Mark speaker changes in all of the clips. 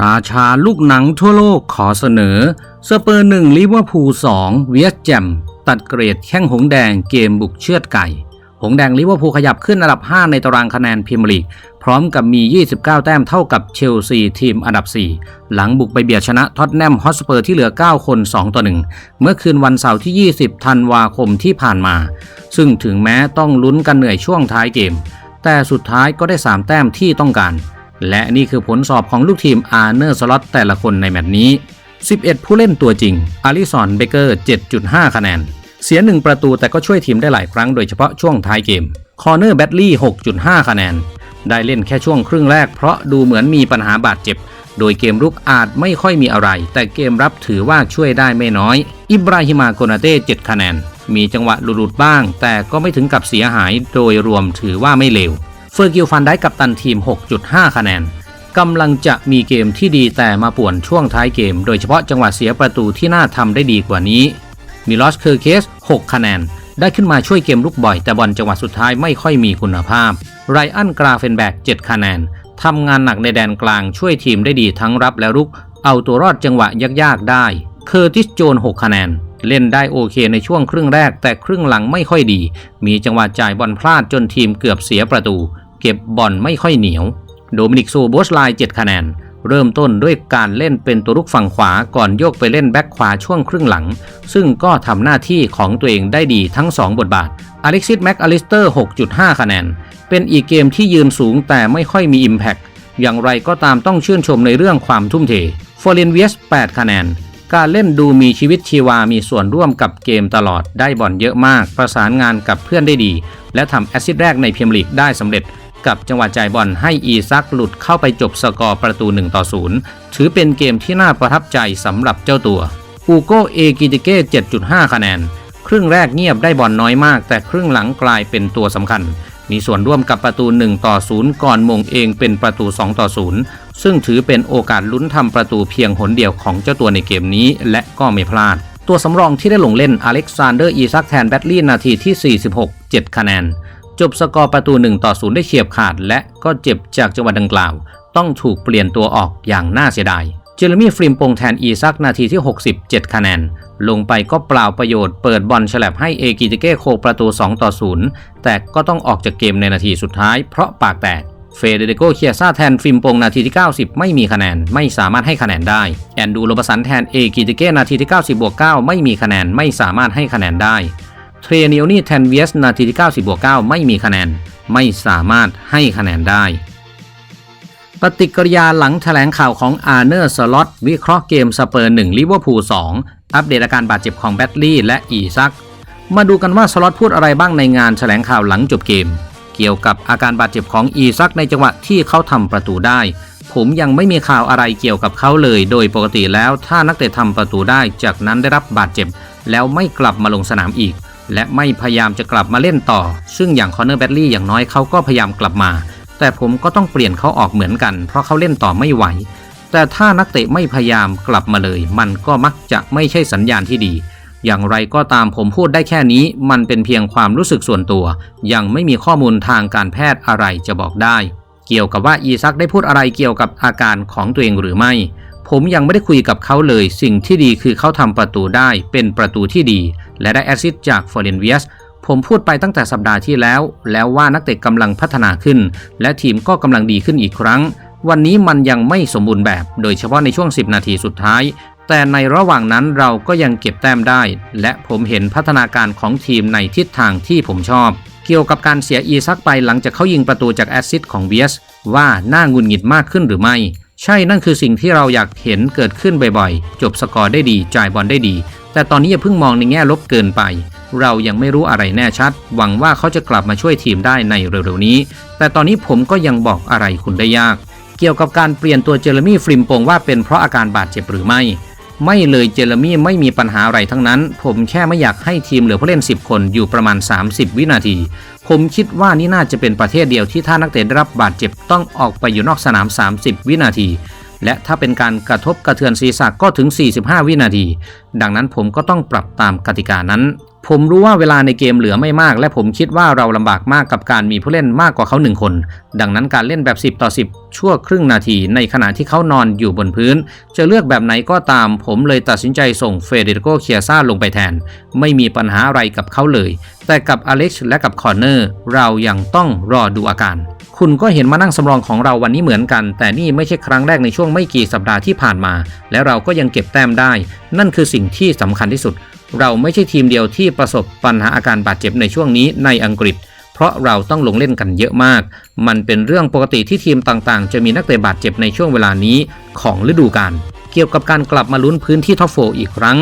Speaker 1: ราชาลูกหนังทั่วโลกขอเสนอ สเปอร์หนึ่งลิเวอร์พูลสองเวียสแจม ตัดเกรดแข้งหงแดงเกมบุกเชือดไก่ หงแดงลิเวอร์พูลขยับขึ้นอันดับ 5 ในตารางคะแนนพรีเมียร์ลีก พร้อมกับมี 29 แต้มเท่ากับเชลซีทีมอันดับ 4 หลังบุกไปเบียดชนะท็อตแนมฮอสเปอร์ที่เหลือ 9 คน 2 ต่อ 1 เมื่อคืนวันเสาร์ที่ 20 ธันวาคมที่ผ่านมา ซึ่งถึงแม้ต้องลุ้นกันเหนื่อยช่วงท้ายเกม แต่สุดท้ายก็ได้ 3 แต้มที่ต้องการ และนี่คือผลสอบของลูกทีมอาร์เนอร์สล็อตแต่ละคนในแมตช์นี้ 11 ผู้เล่นตัวจริง อาริสันเบเกอร์ 7.5 คะแนน เสีย 1 ประตูแต่ก็ช่วยทีมได้หลายครั้งโดยเฉพาะช่วงท้ายเกม คอร์เนอร์แบตลี่ 6.5 คะแนน ได้เล่นแค่ช่วงครึ่งแรกเพราะดูเหมือนมีปัญหาบาดเจ็บ โดยเกมรุกอาจไม่ค่อยมีอะไร แต่เกมรับถือว่าช่วยได้ไม่น้อย อิบราฮิมาโกนาเต้ 7 คะแนน มีจังหวะหลุดๆบ้าง แต่ก็ไม่ถึงกับเสียหาย โดยรวมถือว่าไม่เลว เฟอร์กิลฟันได้กับตันทีม 6.5 คะแนนกำลังจะมีเกมที่ดีแต่มาป่วนช่วงท้ายเกม โดยเฉพาะจังหวะเสียประตูที่น่าทำได้ดีกว่านี้มิลอสเคอร์เคส 6 คะแนน ได้ขึ้นมาช่วยเกมลุกบ่อย แต่บอลจังหวะสุดท้ายไม่ค่อยมีคุณภาพ ไรอันกราเฟนแบก 7 คะแนน ทำงานหนักในแดนกลางช่วยทีมได้ดีทั้งรับและรุก เอาตัวรอดจังหวะยากๆได้ เคอร์ติสโจน 6 คะแนน เล่นได้โอเคในช่วงครึ่งแรก แต่ครึ่งหลังไม่ค่อยดี มีจังหวะจ่ายบอลพลาดจนทีมเกือบเสียประตู เก็บบอลไม่ค่อยเหนียว โดมินิกโซโบสไล7คะแนน เริ่มต้นด้วยการเล่นเป็นตัวรุกฝั่งขวาก่อนโยกไปเล่นแบ็คขวาช่วงครึ่งหลัง ซึ่งก็ทำหน้าที่ของตัวเองได้ดีทั้ง 2 บทบาทอเล็กซิสแม็กอลิสเตอร์ 6.5 คะแนน เป็นอีกเกมที่ยืนสูงแต่ไม่ค่อยมี Impact อย่างไรก็ตามต้องชื่นชมในเรื่องความทุ่มเทฟอร์เรนเวียส8คะแนนการเล่นดูมีชีวิตชีวามีส่วนร่วมกับเกมตลอดได้บอลเยอะมาก ประสานงานกับเพื่อนได้ดี และทำแอสซิสต์แรกในเมียร์ลีกได้สำเร็จ กับจังหวะจ่ายบอลให้อีซักหลุดเข้าไปจบสกอร์ประตู 1 ต่อ 0 ถือเป็นเกมที่น่าประทับใจสำหรับเจ้าตัวอูโกเอกิติเก้ 7.5 คะแนน ครึ่งแรกเงียบได้บอลน้อยมาก แต่ครึ่งหลังกลายเป็นตัวสำคัญ มีส่วนร่วมกับประตู 1 ต่อ 0 ก่อนมงเองเป็นประตู 2 ต่อ 0 ซึ่งถือเป็นโอกาสลุ้นทำประตูเพียงหนเดียวของเจ้าตัวในเกมนี้และก็ไม่พลาด ตัวสำรองที่ได้ลงเล่นอเล็กซานเดอร์อีซักแทนแบตลี่นาทีที่ 46 7 คะแนน จบสกอร์ประตู 1 ต่อ 0 ได้เฉียบขาด และก็เจ็บจากจังหวะดังกล่าว ต้องถูกเปลี่ยนตัวออกอย่างน่าเสียดาย เจอร์มี่ฟริมปงแทนอีซักนาทีที่ 67 คะแนน ลงไปก็เปล่าประโยชน์เปิดบอลฉลับให้เอกิติเก้โคประตู 2 ต่อ 0 แต่ก็ต้องออกจากเกมในนาทีสุดท้ายเพราะปากแตกเฟเดริโกเคียซาแทนฟิมปงนาทีที่ 90 ไม่มีคะแนน ไม่สามารถให้คะแนนได้ แอนดูโรบสันแทนเอกิติเก้นาทีที่ 90บวก9ไม่มีคะแนน ไม่สามารถให้คะแนนได้ เทรเนียนี่แทนเวียสนาทีที่ 90บวก9ไม่มีคะแนน ไม่สามารถให้คะแนนได้ ปฏิกิริยาหลังแถลงข่าวของอาร์เนอร์สล็อตวิเคราะห์เกมสเปอร์1ลิเวอร์พูล2อัปเดตอาการบาดเจ็บของแบตลี่และอีซัก มาดูกันว่าสล็อตพูดอะไรบ้างในงานแถลงข่าวหลังจบเกม เกี่ยวกับอาการบาดเจ็บของอีซักในจังหวะที่เขาทำประตูได้ผมยังไม่มีข่าวอะไรเกี่ยวกับเขาเลย โดยปกติแล้วถ้านักเตะทำประตูได้ จากนั้นได้รับบาดเจ็บ แล้วไม่กลับมาลงสนามอีก และไม่พยายามจะกลับมาเล่นต่อ ซึ่งอย่างคอนเนอร์แบตลี่อย่างน้อยเขาก็พยายามกลับมา แต่ผมก็ต้องเปลี่ยนเขาออกเหมือนกัน เพราะเขาเล่นต่อไม่ไหว แต่ถ้านักเตะไม่พยายามกลับมาเลย มันก็มักจะไม่ใช่สัญญาณที่ดี อย่างไรก็ตามผมพูดได้แค่นี้ มันเป็นเพียงความรู้สึกส่วนตัว ยังไม่มีข้อมูลทางการแพทย์อะไรจะบอกได้ เกี่ยวกับว่าอีซักได้พูดอะไรเกี่ยวกับอาการของตัวเองหรือไม่ ผมยังไม่ได้คุยกับเขาเลย สิ่งที่ดีคือเขาทำประตูได้เป็นประตูที่ดี และได้แอสซิสจากฟอร์เรนเวียสผมพูดไปตั้งแต่สัปดาห์ที่แล้ว แล้วว่านักเตะกำลังพัฒนาขึ้น และทีมก็กำลังดีขึ้นอีกครั้ง วันนี้มันยังไม่สมบูรณ์แบบ โดยเฉพาะในช่วง 10 นาทีสุดท้าย แต่ในระหว่างนั้นเราก็ยังเก็บแต้มได้ และผมเห็นพัฒนาการของทีมในทิศทางที่ผมชอบ เกี่ยวกับการเสียอีซักไปหลังจากเขายิงประตูจากแอสซิสของเวียสว่าน่าหงุนหงิดมากขึ้นหรือไม่ ใช่นั่นคือสิ่งที่เราอยากเห็นเกิดขึ้นบ่อยๆ จบสกอร์ได้ดี จ่ายบอลได้ดี แต่ตอนนี้อย่าเพิ่งมองในแง่ลบเกินไป เรายังไม่รู้อะไรแน่ชัด หวังว่าเขาจะกลับมาช่วยทีมได้ในเร็วๆนี้ แต่ตอนนี้ผมก็ยังบอกอะไรคุณได้ยาก เกี่ยวกับการเปลี่ยนตัวเจอร์มี่ฟริมปงว่าเป็นเพราะอาการบาดเจ็บหรือไม่ ไม่เลยเจอร์มี่ไม่มีปัญหาอะไรทั้งนั้น ผมแค่ไม่อยากให้ทีมเหลือผู้เล่น 10 คนอยู่ประมาณ 30 วินาที ผมคิดว่านี่น่าจะเป็นประเทศเดียวที่ถ้านักเตะได้รับบาดเจ็บต้องออกไปอยู่นอกสนาม 30 วินาที และถ้าเป็นการกระทบกระเทือนศีรษะก็ถึง 45 วินาที ดังนั้นผมก็ต้องปรับตามกติกานั้น ผมรู้ว่าเวลาในเกมเหลือไม่มาก และผมคิดว่าเราลำบากมากกับการมีผู้เล่นมากกว่าเขาหนึ่งคน ดังนั้นการเล่นแบบ 10 ต่อ 10 ชั่วครึ่งนาที ในขณะที่เขานอนอยู่บนพื้น จะเลือกแบบไหนก็ตาม ผมเลยตัดสินใจส่งเฟเดริโกเคียซ่าลงไปแทน ไม่มีปัญหาอะไรกับเขาเลย แต่กับอเล็กซ์และกับคอร์เนอร์เรายังต้องรอดูอาการคุณก็เห็นมานั่งสำรองของเราวันนี้เหมือนกัน แต่นี่ไม่ใช่ครั้งแรกในช่วงไม่กี่สัปดาห์ที่ผ่านมา และเราก็ยังเก็บแต้มได้ นั่นคือสิ่งที่สำคัญที่สุด เราไม่ใช่ทีมเดียวที่ประสบปัญหาอาการบาดเจ็บในช่วงนี้ในอังกฤษ เพราะเราต้องลงเล่นกันเยอะมาก มันเป็นเรื่องปกติที่ทีมต่างๆ จะมีนักเตะบาดเจ็บในช่วงเวลานี้ของฤดูกาลเกี่ยวกับการกลับมาลุ้นพื้นที่ท็อปโฟอีกครั้ง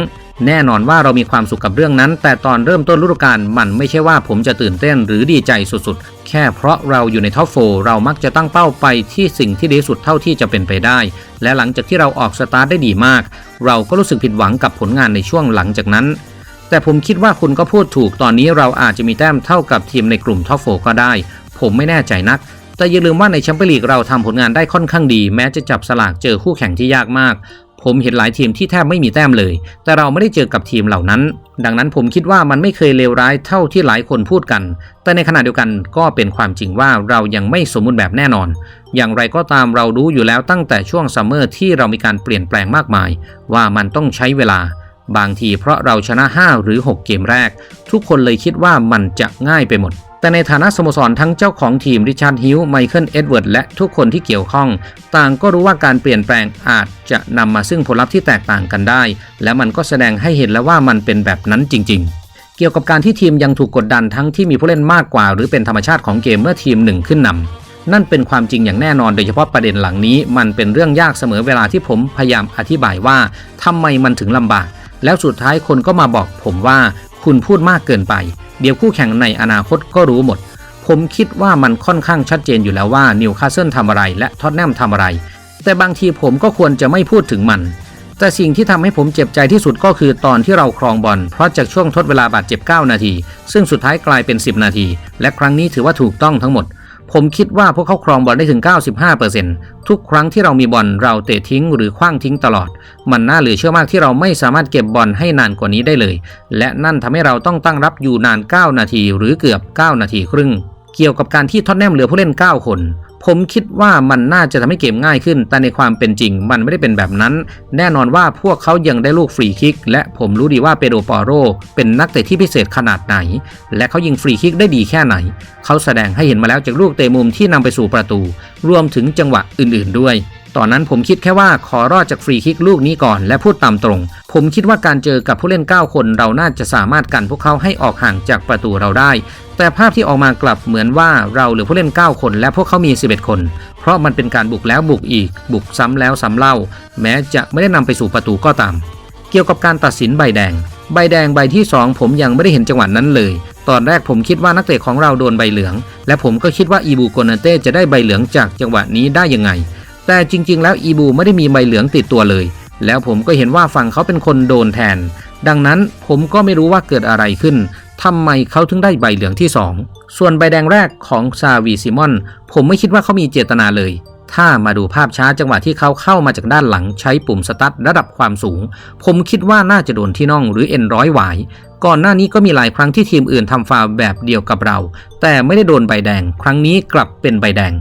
Speaker 1: แน่นอนว่าเรามีความสุขกับเรื่องนั้น แต่ตอนเริ่มต้นฤดูกาลมันไม่ใช่ว่าผมจะตื่นเต้นหรือดีใจสุดๆ แค่เพราะเราอยู่ในท็อปโฟร์เรามักจะตั้งเป้าไปที่สิ่งที่ดีสุดเท่าที่จะเป็นไปได้ และหลังจากที่เราออกสตาร์ทได้ดีมาก เราก็รู้สึกผิดหวังกับผลงานในช่วงหลังจากนั้น แต่ผมคิดว่าคุณก็พูดถูกตอนนี้เราอาจจะมีแต้มเท่ากับทีมในกลุ่มท็อปโฟก็ได้ ผมไม่แน่ใจนักแต่อย่าลืมว่าในแชมเปี้ยนลีกเราทำผลงานได้ค่อนข้างดี แม้จะจับสลากเจอคู่แข่งที่ยากมาก ผมเห็นหลายทีมที่แทบไม่มีแต้มเลย แต่เราไม่ได้เจอกับทีมเหล่านั้น ดังนั้นผมคิดว่ามันไม่เคยเลวร้ายเท่าที่หลายคนพูดกัน แต่ในขณะเดียวกันก็เป็นความจริงว่าเรายังไม่สมบูรณ์แบบแน่นอน อย่างไรก็ตามเรารู้อยู่แล้วตั้งแต่ช่วงซัมเมอร์ที่เรามีการเปลี่ยนแปลงมากมาย ว่ามันต้องใช้เวลา บางทีเพราะเราชนะ 5 หรือ 6 เกมแรก ทุกคนเลยคิดว่ามันจะง่ายไปหมด แต่ในฐานะสโมสรทั้งเจ้าของทีมริชาร์ดฮิลไมเคิลเอ็ดเวิร์ดและทุกคนที่เกี่ยวข้อง ต่างก็รู้ว่าการเปลี่ยนแปลงอาจจะนำมาซึ่งผลลัพธ์ที่แตกต่างกันได้ และมันก็แสดงให้เห็นแล้วว่ามันเป็นแบบนั้นจริง ๆเกี่ยวกับการที่ทีมยังถูกกดดันทั้งที่มีผู้เล่นมากกว่า หรือเป็นธรรมชาติของเกมเมื่อทีมหนึ่งขึ้นนำนั่นเป็นความจริงอย่างแน่นอนโดยเฉพาะประเด็นหลังนี้ มันเป็นเรื่องยากเสมอเวลาที่ผมพยายามอธิบายว่าทำไมมันถึงลำบาก แล้วสุดท้ายคนก็มาบอกผมว่าคุณพูดมากเกินไป เดี๋ยวคู่แข่งในอนาคตก็รู้หมด ผมคิดว่ามันค่อนข้างชัดเจนอยู่แล้วว่านิวคาสเซิลทำอะไรและท็อตแนมทำอะไร แต่บางทีผมก็ควรจะไม่พูดถึงมัน แต่สิ่งที่ทำให้ผมเจ็บใจที่สุดก็คือตอนที่เราครองบอลเพราะจากช่วงทดเวลาบาดเจ็บ 9 นาที ซึ่งสุดท้ายกลายเป็น 10 นาที และครั้งนี้ถือว่าถูกต้องทั้งหมด ผมคิดว่าพวกเขาครองบอลได้ถึง 95%ทุกครั้งที่เรามีบอลเราเตะทิ้งหรือคว้างทิ้งตลอด มันน่าเหลือเชื่อมากที่เราไม่สามารถเก็บบอลให้นานกว่านี้ได้เลย และนั่นทำให้เราต้องตั้งรับอยู่นาน 9 นาที หรือเกือบ 9 นาทีครึ่ง เกี่ยวกับการที่ท็อตแนมเหลือผู้เล่น 9 คน ผมคิดว่ามันน่าจะทำให้เกมง่ายขึ้น แต่ในความเป็นจริงมันไม่ได้เป็นแบบนั้น แน่นอนว่าพวกเขายังได้ลูกฟรีคิก และผมรู้ดีว่าเปโดปอโร เป็นนักเตะที่พิเศษขนาดไหน และเขายิงฟรีคิกได้ดีแค่ไหน เขาแสดงให้เห็นมาแล้วจากลูกเตะมุมที่นำไปสู่ประตู รวมถึงจังหวะอื่น ๆ ด้วย ตอนนั้นผมคิดแค่ว่าขอรอดจากฟรีคิกลูกนี้ก่อนและพูดตามตรง ผมคิดว่าการเจอกับผู้เล่น 9 คนเราน่าจะสามารถกันพวกเขาให้ออกห่างจากประตูเราได้ แต่ภาพที่ออกมากลับเหมือนว่าเราเหลือผู้เล่น 9 คน และพวกเขามี 11 คน เพราะมันเป็นการบุกแล้วบุกอีก บุกซ้ำแล้วซ้ำเล่า แม้จะไม่ได้นำไปสู่ประตูก็ตาม เกี่ยวกับการตัดสินใบแดง ใบแดงใบที่ 2 ผมยังไม่ได้เห็นจังหวะนั้นเลยตอนแรกผมคิดว่านักเตะของเราโดนใบเหลือง และผมก็คิดว่าอีบูโกนาเต้จะได้ใบเหลืองจากจังหวะนี้ได้ยังไง แต่จริง ๆ แล้วอีบูไม่ได้มีใบเหลืองติดตัวเลย แล้วผมก็เห็นว่าฝั่งเขาเป็นคนโดนแทน ดังนั้นผมก็ไม่รู้ว่าเกิดอะไรขึ้นทำไมเขาถึงได้ใบเหลืองที่ 2 ส่วนใบแดงแรกของซาวีซิมอน ผมไม่คิดว่าเขามีเจตนาเลย ถ้ามาดูภาพช้าจังหวะที่เขาเข้ามาจากด้านหลังใช้ปุ่มสตาร์ทระดับความสูง ผมคิดว่าน่าจะโดนที่น่องหรือเอ็นร้อยหวาย ก่อนหน้านี้ก็มีหลายครั้งที่ทีมอื่นทำฟาวแบบเดียวกับเรา แต่ไม่ได้โดนใบแดง ครั้งนี้กลับเป็นใบแดง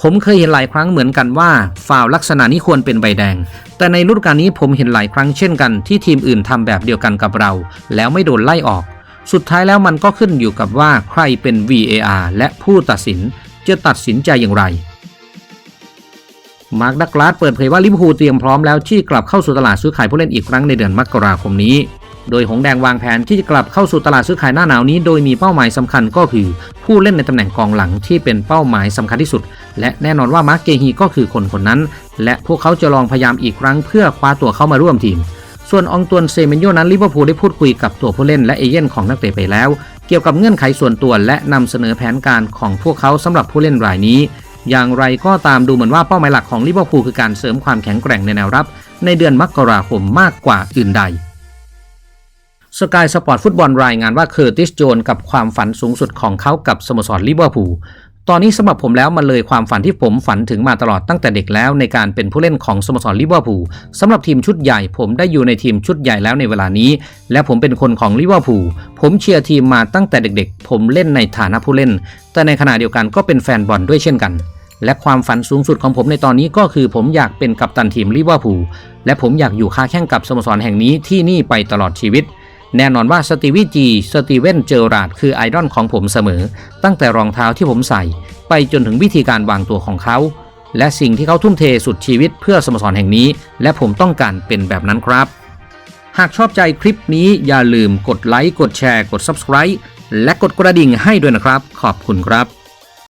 Speaker 1: ผมเคยเห็นหลายครั้งเหมือนกันว่าฟาวลักษณะนี้ควรเป็นใบแดง แต่ในฤดูกาลนี้ผมเห็นหลายครั้งเช่นกันที่ทีมอื่นทำแบบเดียวกันกับเรา แล้วไม่โดนไล่ออก สุดท้ายแล้วมันก็ขึ้นอยู่กับว่าใครเป็น VAR และผู้ตัดสินจะตัดสินใจอย่างไรมาร์คดักลาสเปิดเผยว่าลิเวอร์พูลเตรียมพร้อมแล้วที่กลับเข้าสู่ตลาดซื้อขายผู้เล่นอีกครั้งในเดือนมกราคมนี้ โดยหงแดงวางแผนที่จะกลับเข้าสู่ตลาดซื้อขายหน้าหนาวนี้ โดยมีเป้าหมายสำคัญก็คือ ผู้เล่นในตำแหน่งกองหลังที่เป็นเป้าหมายสำคัญที่สุด และแน่นอนว่ามาร์คเกฮีก็คือคนคนนั้น และพวกเขาจะลองพยายามอีกครั้งเพื่อคว้าตัวเข้ามาร่วมทีม ส่วนอองตวนเซเมนโยนั้นลิเวอร์พูลได้พูดคุยกับตัวผู้เล่นและเอเย่นของนักเตะไปแล้ว เกี่ยวกับเงื่อนไขส่วนตัวและนำเสนอแผนการของพวกเขาสำหรับผู้เล่นรายนี้ อย่างไรก็ตามดูเหมือนว่าเป้าหมายหลักของลิเวอร์พูลคือการเสริมความแข็งแกร่งในแนวรับ ในเดือนมกราคมมากกว่าอื่นใด สกายสปอร์ตฟุตบอลรายงานว่าเคอร์ติสโจนกับความฝันสูงสุดของเขากับสโมสรลิเวอร์พูลตอนนี้สำหรับผมแล้วมันเลยความฝันที่ผมฝันถึงมาตลอดตั้งแต่เด็กแล้วในการเป็นผู้เล่นของสโมสรลิเวอร์พูลสำหรับทีมชุดใหญ่ ผมได้อยู่ในทีมชุดใหญ่แล้วในเวลานี้ และผมเป็นคนของลิเวอร์พูลผมเชียร์ทีมมาตั้งแต่เด็กๆ ผมเล่นในฐานะผู้เล่น แต่ในขณะเดียวกันก็เป็นแฟนบอลด้วยเช่นกัน และความฝันสูงสุดของผมในตอนนี้ก็คือผมอยากเป็นกัปตันทีมลิเวอร์พูลและผมอยากอยู่ค้าแข่งกับสโมสรแห่งนี้ที่นี่ไปตลอดชีวิต แน่นอนว่าสตีวีจีสตีเวนเจอราดคือไอดอลของผมเสมอ ตั้งแต่รองเท้าที่ผมใส่ ไปจนถึงวิธีการวางตัวของเขา และสิ่งที่เขาทุ่มเทสุดชีวิตเพื่อสโมสรแห่งนี้ และผมต้องการเป็นแบบนั้นครับ หากชอบใจคลิปนี้อย่าลืมกดไลค์กดแชร์กด Subscribe และกดกระดิ่งให้ด้วยนะครับ ขอบคุณครับ